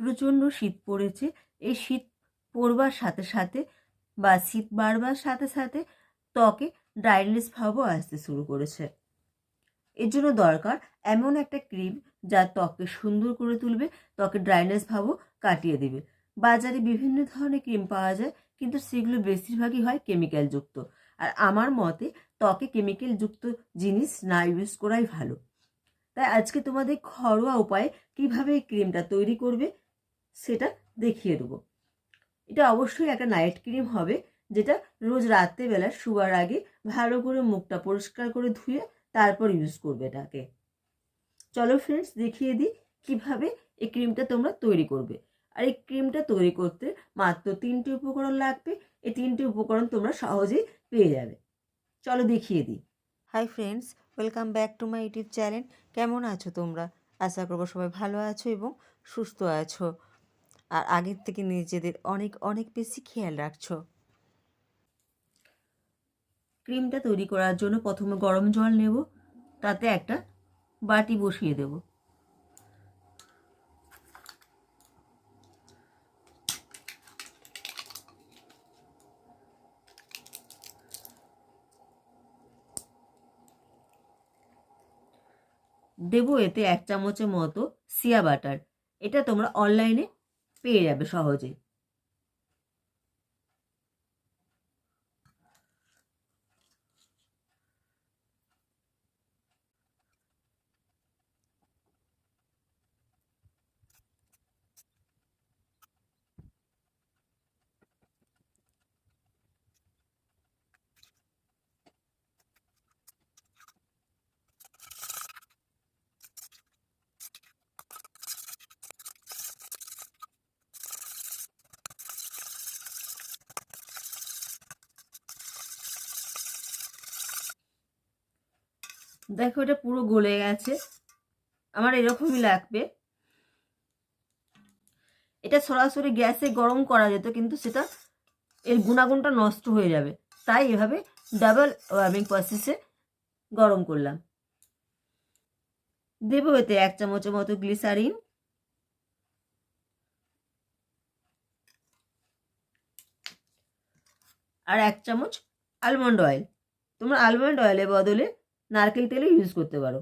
প্রচণ্ড শীত পড়েছে। এই শীত পড়বার সাথে সাথে বা শীত বাড়বার সাথে সাথে ত্বকে ড্রাইনেস ভাবও আসতে শুরু করেছে। এর জন্য দরকার এমন একটা ক্রিম যা ত্বককে সুন্দর করে তুলবে, ত্বকে ড্রাইনেস ভাবও কাটিয়ে দেবে। বাজারে বিভিন্ন ধরনের ক্রিম পাওয়া যায়, কিন্তু সেগুলো বেশিরভাগই হয় কেমিক্যালযুক্ত আর আমার মতে ত্বকে কেমিক্যালযুক্ত জিনিস না ইউজ করাই ভালো। তাই আজকে তোমাদের ঘরোয়া উপায়ে কীভাবে এই ক্রিমটা তৈরি করবে সেটা দেখিয়ে দেবো। এটা অবশ্যই একটা নাইট ক্রিম হবে, যেটা রোজ রাত্রেবেলা শুবার আগে ভালো করে মুখটা পরিষ্কার করে ধুয়ে তারপর ইউজ করবে এটাকে। চলো ফ্রেন্ডস দেখিয়ে দিই কীভাবে এই ক্রিমটা তোমরা তৈরি করবে। আর এই ক্রিমটা তৈরি করতে মাত্র তিনটি উপকরণ লাগবে, এই তিনটি উপকরণ তোমরা সহজেই পেয়ে যাবে। চলো দেখিয়ে দিই। Hi friends welcome back to my YouTube channel কেমন আছো তোমরা? আশা করব সবাই ভালো আছো এবং সুস্থ আছো। আর আগের থেকে নিজেদের অনেক অনেক বেশি খেয়াল রাখছো। ক্রিমটা তৈরি করার জন্য প্রথমে গরম জল নেব, তাতে একটা বাটি বসিয়ে দেব। দেবো এতে এক চামচের মতো সিয়া বাটার। এটা তোমরা অনলাইনে পেয়ে যাবে সহজে দেখো, এটা পুরো গলে গেছে। আমার এরকমই লাগবে। এটা সরাসরি গ্যাসে গরম করা যেত, কিন্তু সেটা এর গুণাগুণটা নষ্ট হয়ে যাবে। তাই এভাবে ডাবল ওয়ার্মিং প্রসেসে গরম করলাম। দেবো এতে এক চামচের মতো গ্লিসারিন আর এক চামচ আলমন্ড অয়েল তোমরা আলমন্ড অয়েলের বদলে নারকেল তেলও ইউজ করতে পারো।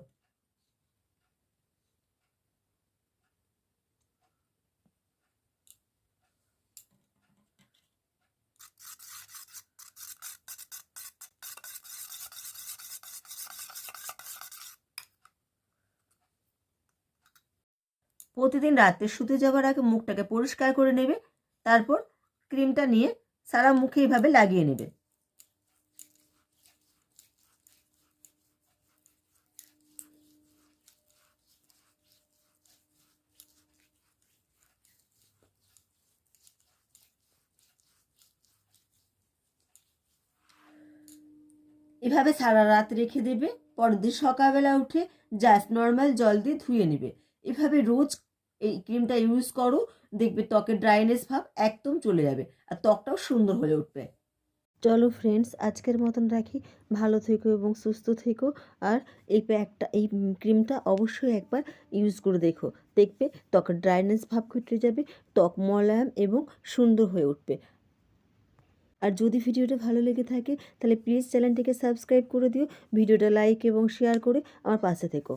প্রতিদিন রাত্রে শুতে যাওয়ার আগে মুখটাকে পরিষ্কার করে নেবে, তারপর ক্রিমটা নিয়ে সারা মুখে এইভাবে লাগিয়ে নেবে। এভাবে সারা রাত রেখে দেবে, পরের দিন সকালবেলা উঠে জাস্ট নর্মাল জল দিয়ে ধুয়ে নেবে। এভাবে রোজ এই ক্রিমটা ইউজ করো, দেখবে ত্বকের ড্রাইনেস ভাব একদম চলে যাবে আর ত্বকটাও সুন্দর হয়ে উঠবে। চলো ফ্রেন্ডস আজকের মতন রাখি। ভালো থেকো এবং সুস্থ থেকো আর এই প্যাকটা এই ক্রিমটা অবশ্যই একবার ইউজ করে দেখো। দেখবে ত্বকের ড্রাইনেস ভাব কেটে যাবে, ত্বক মলায়াম এবং সুন্দর হয়ে উঠবে। আর যদি ভিডিওটা ভালো লেগে থাকে, তাহলে প্লিজ চ্যানেলটিকে সাবস্ক্রাইব করে দিও, ভিডিওটা লাইক এবং শেয়ার করে আমার পাশে থেকো।